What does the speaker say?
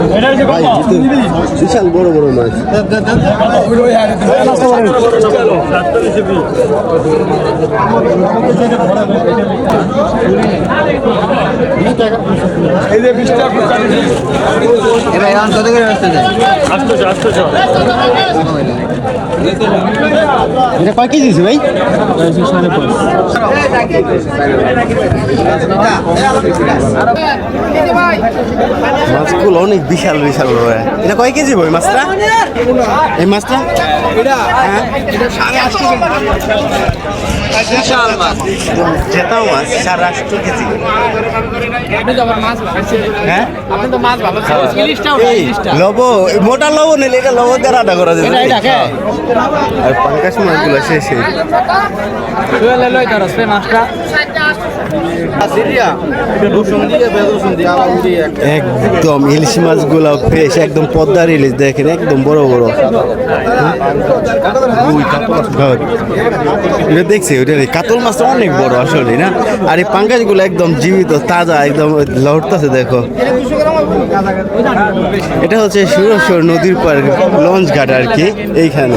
ভাই বিশাল বড় বড় মাছ। এবার এখন কত করে ব্যস্ত যায় এটা কয় কেজি আছে ভাই? মাছগুলো অনেক বিশাল বিশাল হয়। এটা কয় কেজি ভাই মাছটা? এই মাছটা? হ্যাঁ? জেতাও মাছ সাড়ে আটশো কেজি। হ্যাঁ? মোটা লব নিলে এটা লব দিয়ে রান্না করা যাবে আর পাঙ্কাশ মাছগুলো শেষ একদম ইলিশ মাছগুলো ফ্রেশ একদম পদ্মার ইলিশ, দেখেন, একদম বড় বড়। হ্যাঁ। দেখছি, ওটা কাতল মাছটা অনেক বড় আসলে, না? আর এই পাঙ্কাশগুলো একদম জীবিত, তাজা, একদম লড়তেছে, দেখো। এটা হচ্ছে সুরেশ্বর নদীর পার লঞ্চ ঘাট আর কি, এইখানে।